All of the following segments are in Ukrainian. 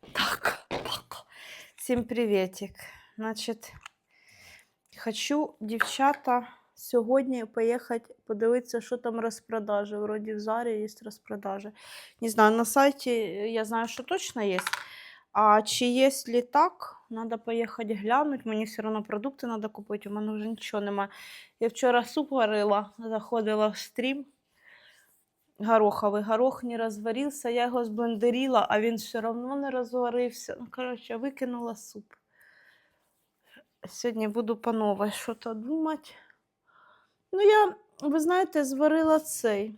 Так, так. Всім приветик. Значить, хочу, дівчата, сьогодні поїхати подивитися, що там розпродажі. Вроді в Зарі є розпродажі. Не знаю, на сайті я знаю, що точно є. А чи є ли так, треба поїхати глянути. Мені все одно продукти треба купити, у мене вже нічого немає. Я вчора суп варила, заходила в стрім. Гороховий горох не розварився, я його зблендерила, а він все одно не розварився. Ну, коротше, викинула суп. Сьогодні буду по новій щось думати. Ну, я, ви знаєте, зварила цей.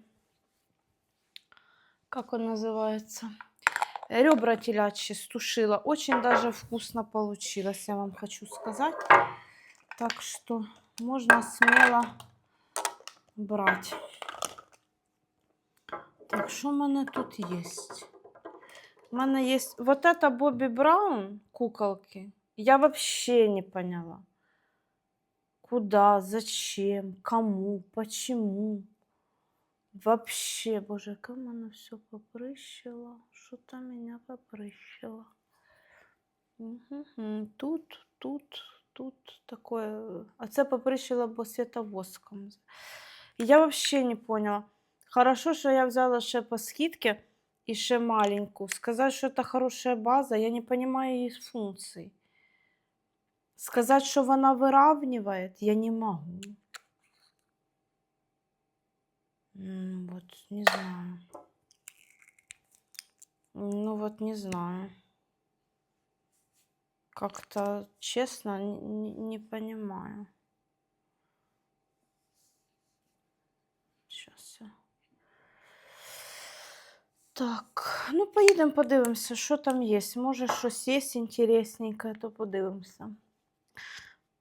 Как он называется? Ребра телячьи стушила. Очень даже вкусно получилось, я вам хочу сказать. Так что можно смело брать. Так, що в мене тут є? У мене є вот это Бобі Браун куколки. Я вообще не поняла. Куда, зачем, кому, почему. Вообще, боже, яке в мене все поприщило. Що-то мене поприщило. Угу. Тут, тут, тут такое. А це поприщило, бо світовоском. І Я вообще не поняла. Хорошо, що я взяла ще по скидке і ще маленьку. Сказати, що це хороша база, я не понимаю її функцій. Сказати, що вона виравнює, я не можу. М, Вот, не знаю. Ну вот, не знаю. Как-то, честно, н- н- не понимаю. Сейчас я. Так, ну поїдемо подивимося, що там є. Може, щось є інтересненьке, то подивимося.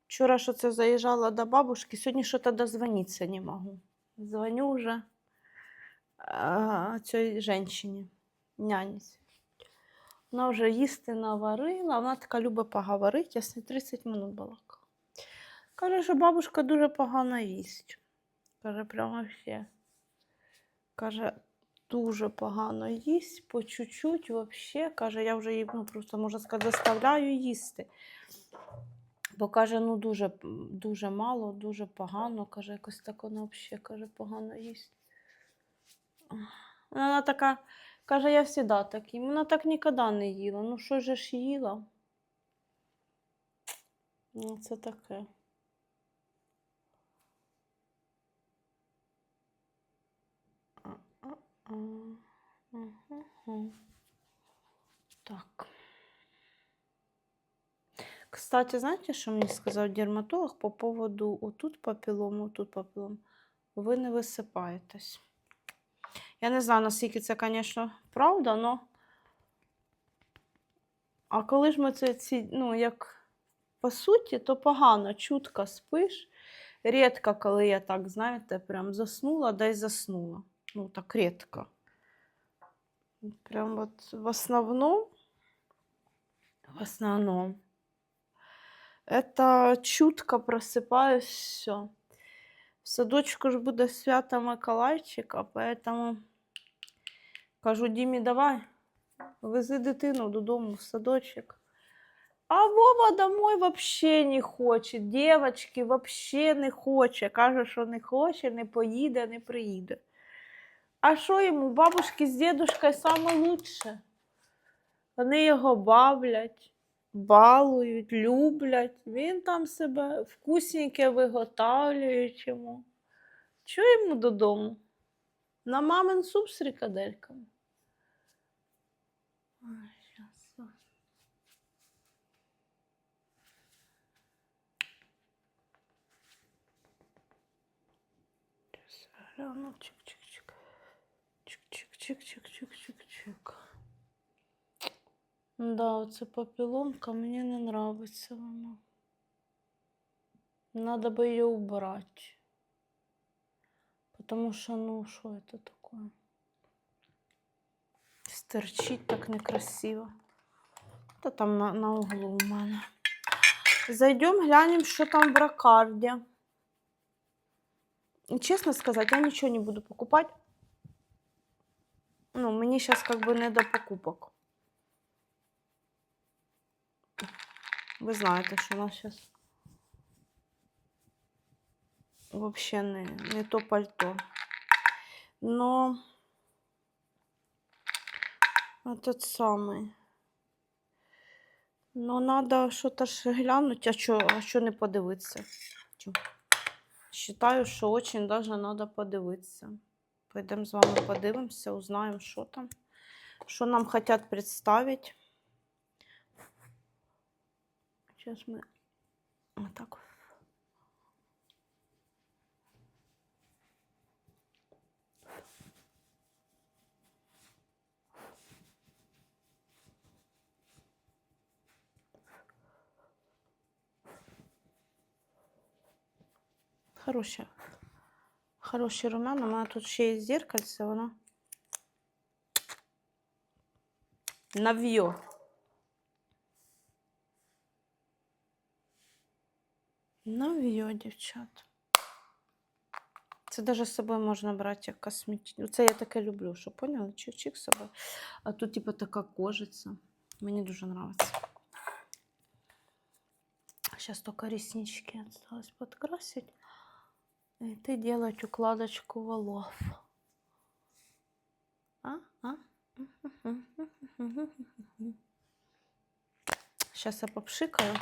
Вчора що це заїжджала до бабушки, сьогодні що то дозвонитися не можу. Дзвоню вже а, цій жінці, няніці. Вона вже їсти наварила, вона така любить поговорити, я з нею 30 минут балакала. Каже, що бабушка дуже погано їсть. Каже, прямо вообще. Каже, дуже погано їсть, по чуть-чуть вообще. Каже, я вже її, ну, просто, можна сказати, заставляю їсти. Бо каже, ну дуже, дуже мало, дуже погано. Каже, якось так вона взагалі каже, погано їсть. Вона така, каже, я завжди так їм. Вона так ніколи не їла. Ну що ж їла? Ну, це таке. Так. Кстати, знаєте, що мені сказав дерматолог по поводу отут папілому, отут папілому? Ви не висипаєтесь. Я не знаю, наскільки це, звісно, правда, але. А коли ж ми це ці, ну, як по суті, то погано, чутко спиш. Рідко, коли я так, знаєте, прям заснула, десь заснула Ну, так рідко. Прям от в основном, в основном, это чутко просыпаюсь, все. В садочку ж буде свято Миколайчика, поэтому кажу Дімі, давай, вези дитину додому в садочок. А Вова домой вообще не хоче. Дівчатки вообще не хоче. Каже, що не хоче, не поїде, не приїде. А що йому? Бабушки з дідушкою саме лучше. Вони його бавлять, балують, люблять. Він там себе вкусненьке виготовлюють йому. Чого йому додому? На мамин суп з фрикадельками. Ой, щас. Щас я гляну. Чик-чик-чик. Чик-чик-чик-чик-чик-чик-чик. Да, оце папіломка, мені не нравиться вона. Надо бы ее убрать. Потому что, ну, что это такое? Стерчить так некрасиво. Та там на, на углу у мене. Зайдем, глянем, что там в бракарде. Честно сказать, я ничего не буду покупать. Ну, мені сейчас как бы не до покупок. Ви знаєте, що у нас зараз взагалі не, не то пальто. Но этот самий. Ну, треба щось ж глянути, а що, а що не подивитися. Чу. Считаю, що очень даже треба подивитися. Пойдемо з вами подивимося, узнаємо, що там. Що нам хочуть представити. Зараз ми отак. Хороша. Хороші румяна. У мене тут ще є зеркальце, воно. Нав'йо. Нав'йо, дівчат. Це навіть з собою можна брати як косметичну. Це я таке люблю, що поняли? Чик-чик з собою. А тут, типу, така кожиця. Мені дуже подобається. Сейчас только реснички осталось подкрасить. И ты делать укладочку волос. А? А? Сейчас я попшикаю.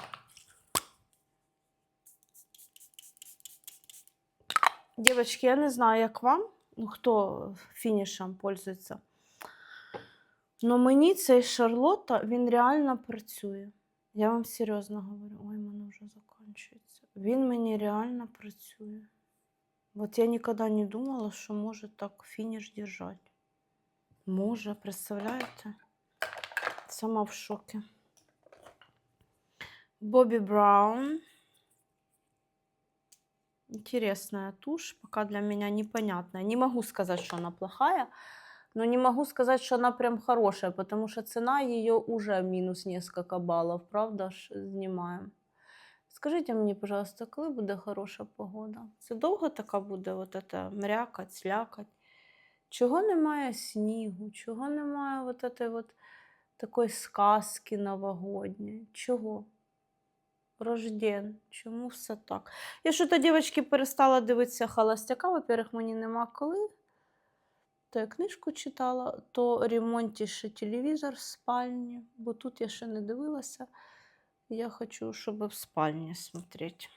Девочки, я не знаю, як вам, ну хто фінішем пользується. Но мені цей Шарлотта, він реально працює. Я вам серйозно говорю. Ой, мене вже закінчується. Він мені реально працює. Вот я никогда не думала, что может так финиш держать. Може, представляєте? Сама в шоке. Бобби Браун. Интересная тушь, пока для меня непонятная. Не могу сказать, что она плохая, но не могу сказать, что она прям хорошая, потому что цена ее уже минус несколько баллов, правда знімаємо. Скажіть мені, пожалуйста, коли буде хороша погода? Це довго така буде от ета мрякать, слякать? Чого немає снігу? Чого немає от ете от такої сказки новогодньої? Чого? Рожден. Чому все так? Я що то, дівчатки, перестала дивитися холостяка. Во-первых, мені нема коли. То я книжку читала, то ремонтіше телевізор в спальні, бо тут я ще не дивилася. Я хочу, щоб в спальні смотреть.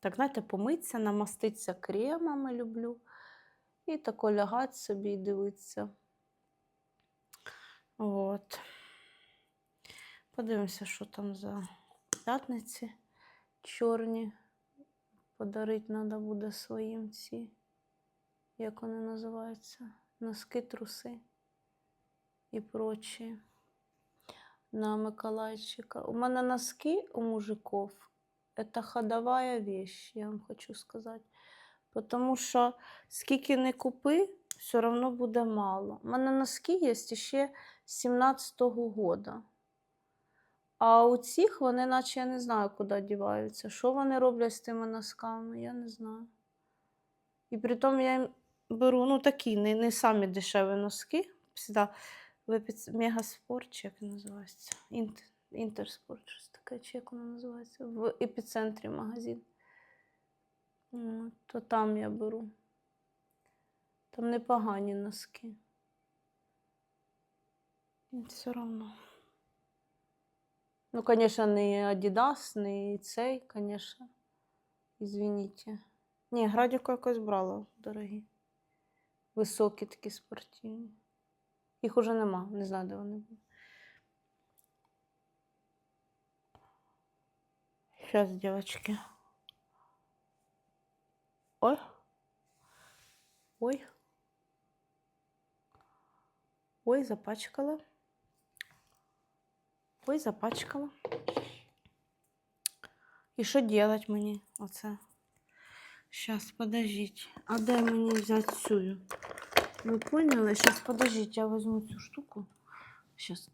Так, знаєте, помитися, намаститися кремами люблю. І тако лягати собі і дивитися. От. Подивимося, що там за п'ятниці чорні. Подарити треба буде своїм ці, як вони називаються, носки, труси і прочі на Миколайчика. У мене носки у мужиков это ходовая вещь, я вам хочу сказати. Тому що скільки не купи, все одно буде мало. У мене носки є ще 17-го года. А у цих вони, наче я не знаю, куди діваються. Що вони роблять з тими носками, я не знаю. І при тому я беру ну, такі, не, не самі дешеві носки. Всегда в епіц... Мегаспорт, чи як він називається? Інт... Інтерспорт, щось таке, чи як воно називається? В епіцентрі магазин. То там я беру. Там непогані носки. Все одно. Ну, звісно, не Adidas, не цей, звісно. Извините. Ні, градіку якось брала, дорогі. Високі такі спортивні. Їх уже нема, не знаю, де вони були. Сейчас, девочки. Ой. Ой. Ой, запачкала. Ой, запачкала. І що делать мені оце? Сейчас, подождите. А де мені взяти цю? Вы поняли? Сейчас, подождите, я возьму эту штуку. Сейчас.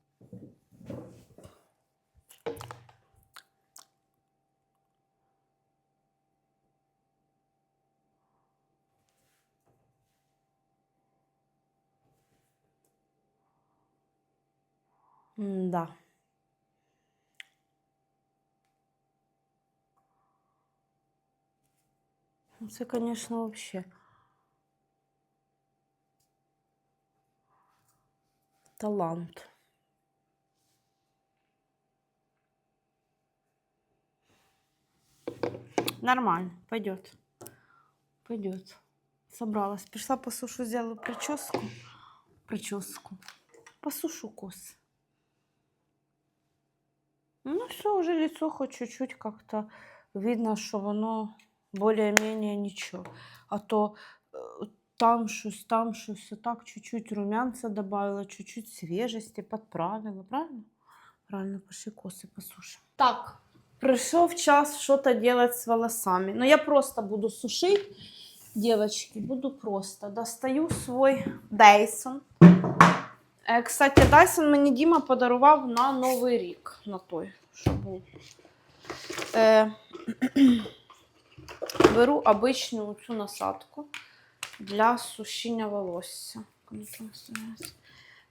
Да. Это, конечно, вообще... Талант. Нормально, пойдет. Пойдет. Собралась. Пришла посушу, сделала прическу. Прическу. Посушу кос. Ну все, уже лицо хоть чуть-чуть как-то видно, что воно более-менее ничего. А то э, там щось, там щось, так чуть-чуть румянца добавила, чуть-чуть свежести подправила, правильно? Правильно, пошли косы посушим. Так, пришел час что-то делать с волосами. Но я просто буду сушить, девочки, буду просто. Достаю свой Dyson. Е, Кстати, Dyson мені Діма подарував на Новий рік. На той, що був. Е, беру обичну цю насадку для сушіння волосся.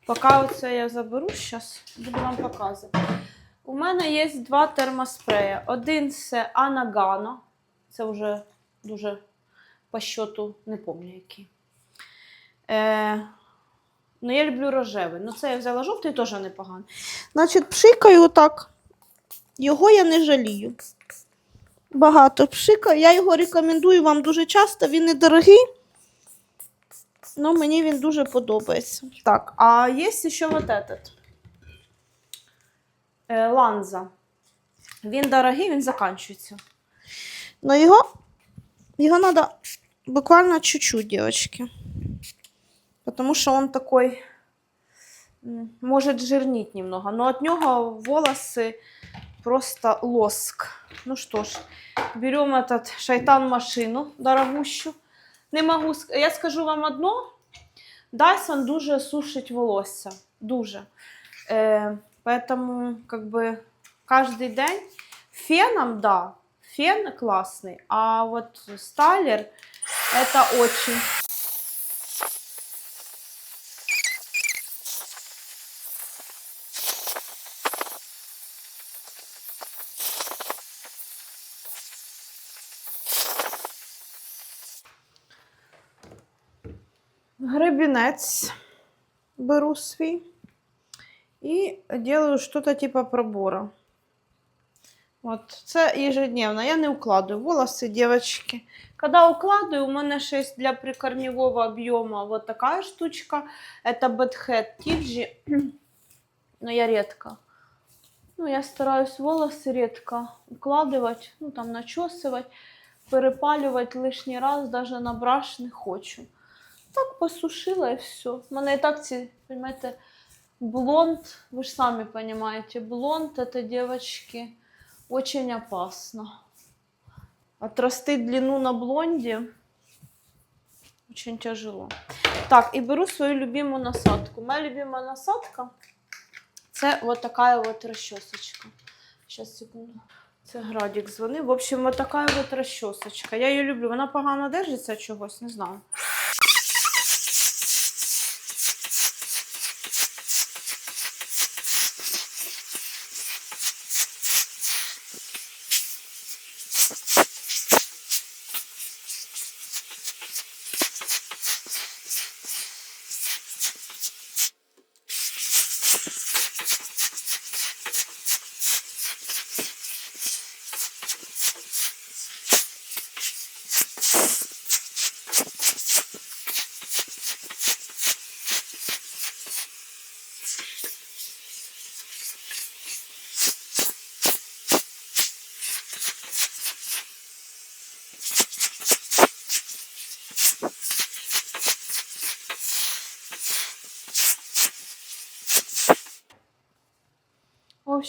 Поки оце я заберу, зараз буду вам показувати. У мене є два термоспрея. Один це Анагано. Це вже дуже по счету не пам'ятаю який. Е, ну, я люблю рожевий. Ну, це я взяла жовтий, теж непоганий. Значить, пшикаю отак. Його я не жалію. Багато пшикаю. Я його рекомендую вам дуже часто. Він недорогий. Ну, мені він дуже подобається. Так, а є ще вот этот. Е, Ланза. Він дорогий, він закінчується. Но його, його треба буквально чуть-чуть, девочки. Потому что он такой м, может жирнить немного. Но от него волосы просто лоск. Ну что ж, берем этот шайтан-машину дорогущу. Не могу, ск- я скажу вам одно. Dyson дуже сушить волосся. Дуже. Е, поэтому, как бы, каждый день феном, да, фен классный, а вот стайлер это очень. Гребінець беру свій і делаю что-то типа пробора. От, це ежедневно. Я не укладываю волосы, девочки. Когда укладываю, у мене ще є для прикорневого объема вот такая штучка. Это Bad Head Tiji. Но я редко. Ну, я стараюсь волосы редко укладывать, ну, там, начесывать, перепалювать лишний раз, даже на браш не хочу. Так посушила і все. У мене і так ці, понимаете, блонд, ви ж самі понимаете, блонд это, девочки, очень опасно. Отрастить длину на блонде очень тяжело. Так, і беру свою любиму насадку. Моя любима насадка це вот такая вот расчесочка. Сейчас, секунду. Це Градік дзвонив. В общем, вот такая вот расчесочка. Я її люблю. Вона погано держиться чогось, не знаю.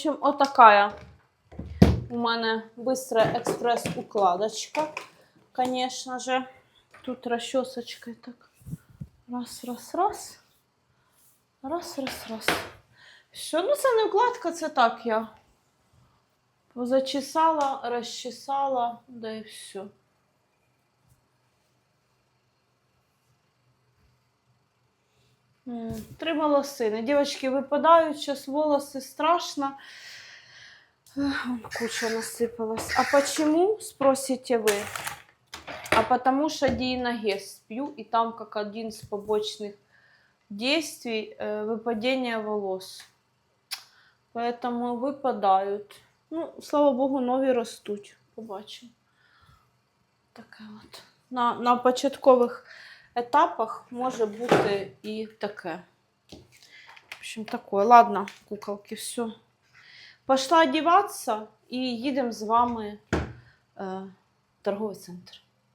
Общем, отакая у мене быстрая експрес-укладочка. Конечно же. Тут расчесочкой так. Раз, раз, раз. Раз, раз, раз. Що? Ну, це не укладка, це так я. Позачесала, розчесала, да і все. Три волосини. Дівчатки випадають, зараз волоси страшно. Ех, вон Куча насипалась. А почему, спросите ви? а потому что диеногез пью, и там как один из побочных действий э, выпадение волос. Поэтому выпадают. Ну, слава богу, нові ростуть. Побачимо. Таке от. На, на початкових етапах може бути і таке. В общем, такое. Ладно, куколки, все. Пошла одеваться і їдемо з вами в торговий центр.